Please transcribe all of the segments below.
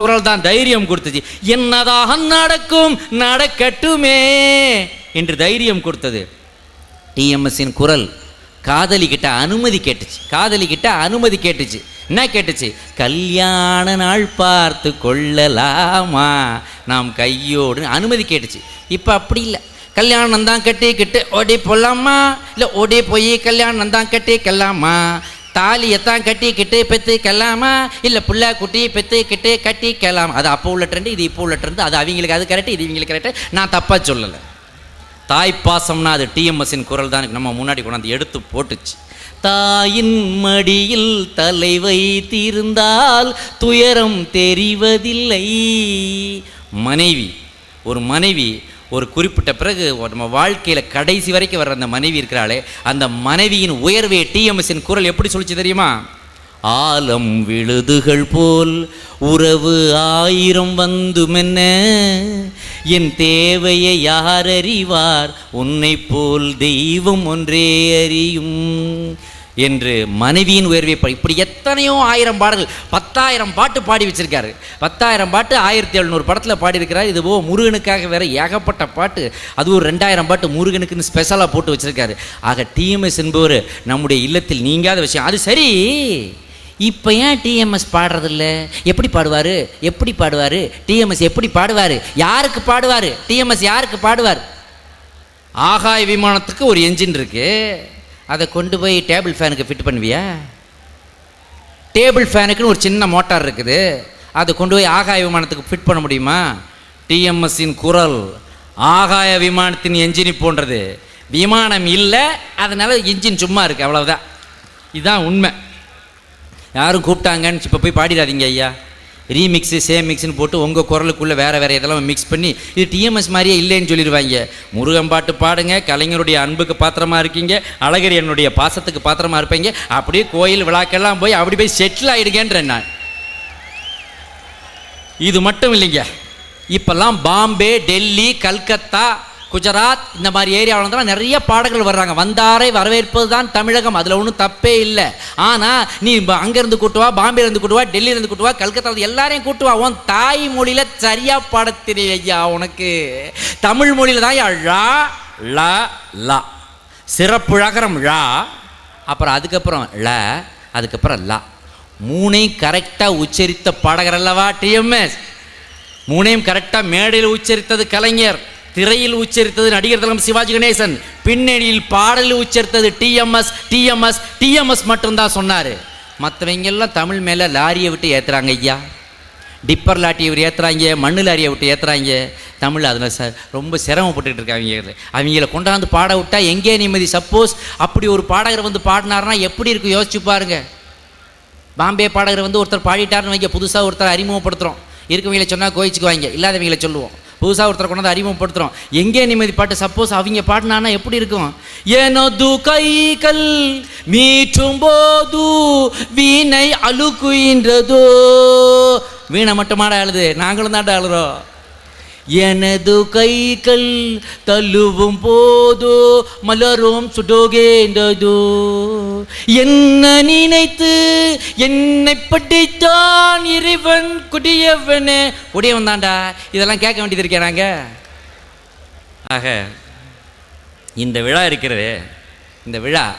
குரல் தான் தைரியம் கொடுத்துச்சு என்னதாக நடக்கும்? நடக்கட்டுமே என்று தைரியம் கொடுத்தது. டிஎம்எஸ்ஸின் குரல் காதலிக்கிட்ட அனுமதி கேட்டுச்சு. காதலிக்கிட்ட அனுமதி கேட்டுச்சு. என்ன கேட்டுச்சு? கல்யாண நாள் பார்த்து கொள்ளலாமா? நாம் கையோடு அனுமதி கேட்டுச்சு. இப்போ அப்படி இல்லை. கல்யாணம் தான் கட்டிக்கிட்டு ஓடி போகலாமா இல்லை ஓடி போய் கல்யாணம் தான் கட்டிக்கலாமா தாலியத்தான் கட்டிக்கிட்டு பெற்றுக்கலாமா இல்லை புள்ள குட்டி பெற்றுக்கிட்டு கட்டிக்கலாம்? அது அப்போ உள்ள ட்ரெண்டு இது இப்போ உள்ள ட்ரெண்டு அது அவங்களுக்கு அது கரெக்டு இது இவங்களுக்கு கரெக்டு நான் தப்பாக சொல்லலை. தாய்ப்பாசம்னா அது டிஎம்எஸ்ஸின் குரல் தான். நம்ம முன்னாடி கொண்டாந்து எடுத்து போட்டுச்சு. தாயின் மடியில் தலை வைத்திருந்தால் துயரம் தெரிவதில்லை. மனைவி ஒரு மனைவி ஒரு குறிப்பிட்ட பிறகு நம்ம வாழ்க்கையில் கடைசி வரைக்கும் வர்ற அந்த மனைவி இருக்கிறாளே அந்த மனைவியின் உயர்வை டிஎம்எஸ்ஸின் குரல் எப்படி சொல்லிச்சு தெரியுமா? ஆலம் விழுதுகள் போல் உறவு ஆயிரம் வந்துமென்ன என் தேவையை யார் அறிவார்? உன்னை போல் தெய்வம் ஒன்றே அறியும். என்று மனைவியின் உயர்வை இப்படி எத்தனையோ ஆயிரம் பாடல்கள் பத்தாயிரம் பாட்டு பாடி வச்சிருக்காரு. பத்தாயிரம் பாட்டு ஆயிரத்தி எழுநூறு படத்தில் பாடியிருக்கிறார். இது ஓ முருகனுக்காக வேற ஏகப்பட்ட பாட்டு அதுவும் ரெண்டாயிரம் பாட்டு முருகனுக்குன்னு ஸ்பெஷலாக போட்டு வச்சிருக்காரு. ஆக டிஎம்எஸ் என்பவர் நம்முடைய இல்லத்தில் நீங்காத விஷயம். அது சரி இப்போ ஏன் டிஎம்எஸ் பாடுறதில்ல? எப்படி பாடுவார்? எப்படி பாடுவார்? டிஎம்எஸ் எப்படி பாடுவார்? யாருக்கு பாடுவார்? டிஎம்எஸ் யாருக்கு பாடுவார்? ஆகாய விமானத்துக்கு ஒரு என்ஜின் இருக்குது அதை கொண்டு போய் டேபிள் ஃபேனுக்கு ஃபிட் பண்ணுவியா? டேபிள் ஃபேனுக்குன்னு ஒரு சின்ன மோட்டார் இருக்குது. அதை கொண்டு போய் ஆகாய விமானத்துக்கு ஃபிட் பண்ண முடியுமா? டிஎம்எஸ்ஸின் குரல் ஆகாய விமானத்தின் என்ஜினி போன்றது. விமானம் இல்லை அதனால் இன்ஜின் சும்மா இருக்குது அவ்வளவுதான். இதுதான் உண்மை. யாரும் கூப்பிட்டாங்கன்னு இப்போ போய் பாடிடாதீங்க ஐயா. ரீமிக்ஸு சேம் மிக்ஸ்னு போட்டு உங்கள் குரலுக்குள்ளே வேறு வேறு இதெல்லாம் மிக்ஸ் பண்ணி இது டிஎம்எஸ் மாதிரியே இல்லைன்னு சொல்லிடுவாங்க. முருகன் பாட்டு பாடுங்க கலைஞருடைய அன்புக்கு பாத்திரமா இருக்கீங்க அழகர் என்னுடைய பாசத்துக்கு பாத்திரமா இருப்பீங்க அப்படியே கோயில் விழாக்கெல்லாம் போய் அப்படி போய் செட்டில் ஆகிடுங்கன்றேன் நான். இது மட்டும் இல்லைங்க. இப்போல்லாம் பாம்பே டெல்லி கல்கத்தா குஜராத் இந்த மாதிரி ஏரியாவில் தான் நிறைய பாடல்கள் வர்றாங்க. வந்தாரை வரவேற்பது தான் தமிழகம். அதில் ஒன்றும் தப்பே இல்லை. ஆனால் நீ அங்கேருந்து கூட்டுவா பாம்பேலேருந்து கூட்டுவா டெல்லியிலேருந்து கூட்டுவா கல்கத்தாவில் எல்லாரையும் கூட்டுவா உன் தாய் மொழியில் சரியாக பாட தெரியும் ஐயா உனக்கு. தமிழ் மொழியில் தான் ஐயா ழா ல லா சிறப்பு அகரம் ழா அப்புறம் அதுக்கப்புறம் ல அதுக்கப்புறம் லா மூணையும் கரெக்டாக உச்சரித்த பாடகர் அல்லவா டிஎம்எஸ் மூணையும் கரெக்டாக மேடையில் உச்சரித்தது கலைஞர். திரையில் உச்சரித்தது நடிகர் தலம் சிவாஜி கணேசன். பின்னணியில் பாடலில் உச்சரித்தது டிஎம்எஸ் டிஎம்எஸ் டிஎம்எஸ் மட்டும்தான் சொன்னார். மற்றவங்க எல்லாம் தமிழ் மேலே லாரியை விட்டு ஏற்றுறாங்க ஐயா. டிப்பர் லாட்டி இவர் ஏற்றுறாங்க மண்ணு லாரியை விட்டு ஏற்றுறாங்க தமிழ் அதில் ச ரொம்ப சிரமப்பட்டுக்கிட்டு இருக்காங்க அவங்கள கொண்டாந்து பாட விட்டா எங்கே நிம்மதி? சப்போஸ் அப்படி ஒரு பாடகர் வந்து பாடினாருன்னா எப்படி இருக்கும் யோசிச்சு பாருங்க. பாம்பே பாடகர் வந்து ஒருத்தர் பாடிட்டாருன்னு வைங்க புதுசாக ஒருத்தர் அறிமுகப்படுத்துகிறோம் இருக்கவங்கள சொன்னால் கோயிச்சுக்குவாங்க இல்லாதவங்கள சொல்லுவோம். புதுசாக ஒருத்தர் கொண்டாந்து அறிமுகப்படுத்துகிறோம் எங்கே நிம்மதி பாட்டு? சப்போஸ் அவங்க பாடினானா எப்படி இருக்கும்? எனது கைகள் மீட்டும் போது வீணை அழுக்குகின்றதோ. வீணை மட்டுமாடா அழுது? நாங்களும் தான்டா அழுகிறோம் எனது கைகள் தள்ளுவும் போதோ மலரும் சுடோகேந்ததோ. என்ன நினைத்து என்னை படித்தான் இறைவன் குடியவனே. குடியவன் தாண்டா இதெல்லாம் கேட்க வேண்டியது இருக்கே ஆக இந்த விழா இருக்கிறதே இந்த விழா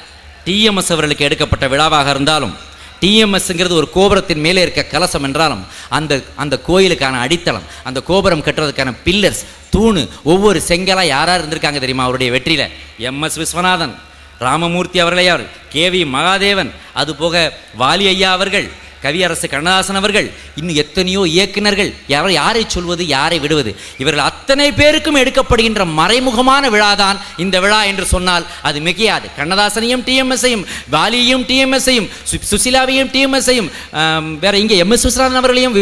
டிஎம்எஸ் அவர்களுக்கு எடுக்கப்பட்ட விழாவாக இருந்தாலும் டிஎம்எஸ்ங்கிறது ஒரு கோபுரத்தின் மேலே இருக்க கலசம் என்றாலும் அந்த அந்த கோயிலுக்கான அடித்தளம் அந்த கோபுரம் கட்டுறதுக்கான பில்லர்ஸ் தூணு ஒவ்வொரு செங்கலாக யாரார் இருந்திருக்காங்க தெரியுமா அவருடைய வெற்றியில்? எம்எஸ் விஸ்வநாதன் ராமமூர்த்தி அவர்களையார் கேவி மகாதேவன் அதுபோக வாலி ஐயா அவர்கள் கவியரசு கண்ணதாசன் அவர்கள் இன்னும் எத்தனையோ இயக்குநர்கள் யாரை யாரை சொல்வது யாரை விடுவது இவர்கள் அத்தனை பேருக்கும் எடுக்கப்படுகின்ற மறைமுகமான விழாதான் இந்த விழா என்று சொன்னால் அது மிகையாது. கண்ணதாசனையும் டிஎம்எஸ்ஐயும் வாலியையும் டிஎம்எஸ்ஐயும் சுசிலாவையும் டிஎம்எஸ்ஐயும் வேற இங்கே எம் எஸ் விஸ்வநாதன் அவர்களையும்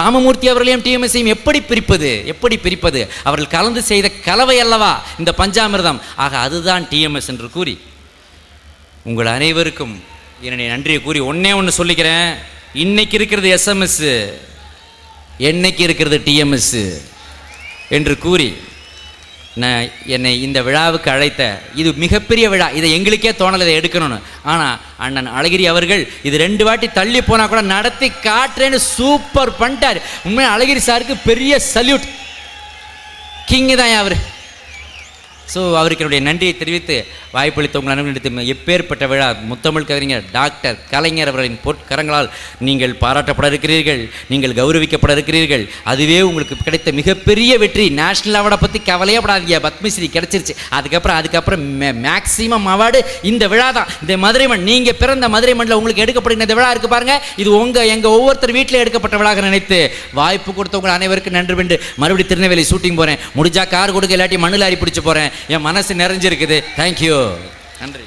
ராமமூர்த்தி அவர்களையும் டிஎம்எஸ்ஐயும் எப்படி பிரிப்பது எப்படி பிரிப்பது? அவர்கள் கலந்து செய்த கலவை அல்லவா இந்த பஞ்சாமிர்தம்? ஆக அதுதான் டிஎம்எஸ் என்று கூறி உங்கள் அனைவருக்கும் என்னுடைய நன்றியை கூறி ஒன்னே ஒன்று சொல்லிக்கிறேன். இன்னைக்கு இருக்கிறது எஸ்எம்எஸ் என்னைக்கு இருக்கிறது டிஎம்எஸ் என்று கூறி நான் என்னை இந்த விழாவுக்கு அழைத்த இது மிகப்பெரிய விழா இதை எங்களுக்கே தோணலை இதை எடுக்கணும்னு. ஆனால் அண்ணன் அழகிரி அவர்கள் இது ரெண்டு வாட்டி தள்ளி போனால் கூட நடத்தி காட்டுறேன்னு சூப்பர் பண்ணிட்டார். உண்மையாக அழகிரி சாருக்கு பெரிய சல்யூட் கிங்கு தான் அவர் ஸோ அவருக்கு என்னுடைய நன்றியை தெரிவித்து வாய்ப்பளித்த உங்கள் அனைவரிடத்தில் எப்பேற்பட்ட விழா முத்தமிழ் கவிஞர் டாக்டர் கலைஞர் அவர்களின் பொற்கரங்களால் நீங்கள் பாராட்டப்பட இருக்கிறீர்கள் நீங்கள் கௌரவிக்கப்பட இருக்கிறீர்கள். அதுவே உங்களுக்கு கிடைத்த மிகப்பெரிய வெற்றி. நேஷனல் அவார்டை பற்றி கவலையப்படாதீங்க பத்மஸ்ரீ கிடைச்சிருச்சு. அதுக்கப்புறம் அதுக்கப்புறம் மேக்ஸிமம் அவார்டு இந்த விழா தான். இந்த மதுரை மண் நீங்கள் பிறந்த மதுரை மண்ணில் உங்களுக்கு எடுக்கப்படுகிற இந்த விழா இருக்குது பாருங்கள் இது உங்கள் எங்கள் ஒவ்வொருத்தர் வீட்டில் எடுக்கப்பட்ட விழாக நினைத்து வாய்ப்பு கொடுத்தவங்க அனைவருக்கும் நன்றி. வென்று மறுபடியும் திருநெல்வேலி ஷூட்டிங் போகிறேன் முடிஞ்சா கார் கொடுக்க இல்லாட்டி மண்ணில் லாரி பிடிச்சி போகிறேன் என் மனசு நிறைஞ்சிருக்குது. தேங்க்யூ நன்றி.